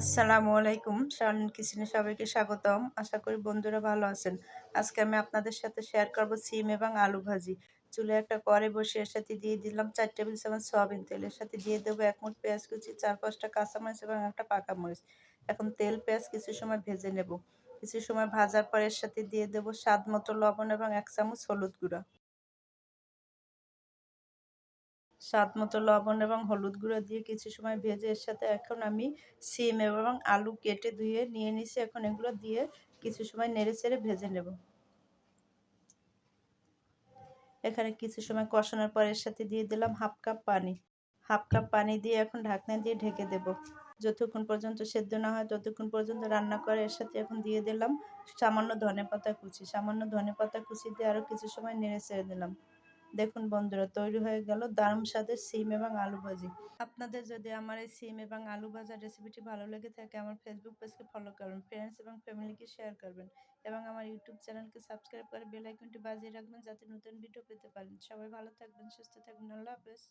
আসসালামু আলাইকুম শারমিন কিচেনে সবাইকে স্বাগতম। আশা করি বন্ধুরা ভালো আছেন। আজকে আমি আপনাদের সাথে শেয়ার করব সিম এবং আলু ভাজি। চুলে একটা করে বসে এর সাথে দিয়ে দিলাম চার টেবিল চামচ সয়াবিন তেল। এর সাথে দিয়ে দেবো এক মুঠ পেঁয়াজ কুচি, চার পাঁচটা কাঁচামরিচ এবং একটা পাকা মরিচ। এখন তেল, পেঁয়াজ কিছু সময় ভেজে নেব। কিছু সময় ভাজার পর এর সাথে দিয়ে দেবো স্বাদ মতো লবণ এবং এক চামচ হলুদ গুঁড়া। স্বাদ মতো লবণ এবং হলুদ গুঁড়ো দিয়ে কিছু সময় ভেজে এর সাথে এখন আমি সিম এবং আলু কেটে ধুয়ে নিয়ে নিছি এখন এগুলো দিয়ে কিছু সময় নেড়ে চেড়ে ভেজে নেব। এখানে কিছু সময় কষানোর পর এর সাথে দিয়ে দিলাম হাফ কাপ পানি। হাফ কাপ পানি দিয়ে এখন ঢাকনা দিয়ে ঢেকে দেব। যতক্ষণ পর্যন্ত সেদ্ধ না হয় ততক্ষণ পর্যন্ত রান্না করে এর সাথে এখন দিয়ে দিলাম সামান্য ধনে পাতা কুচি। সামান্য ধনে পাতা কুচি দিয়ে আরও কিছু সময় নেড়ে চেড়ে দিলাম। দেখুন বন্ধুরা, তৈরি হয়ে গেল দারুণ স্বাদের সিম এবং আলু ভাজি। আপনাদের যদি আমার এই সিম এবং আলু ভাজার রেসিপিটি ভালো লেগে থাকে, আমার ফেসবুক পেজকে ফলো করবেন ফ্রেন্ডস এবং ফ্যামিলিকে শেয়ার করবেন এবং আমার ইউটিউব চ্যানেলকে সাবস্ক্রাইব করে বেল আইকনটি বাজিয়ে রাখবেন যাতে নতুন ভিডিও পেতে পারেন। সবাই ভালো থাকবেন, সুস্থ থাকবেন, আল্লাহ হাফেজ।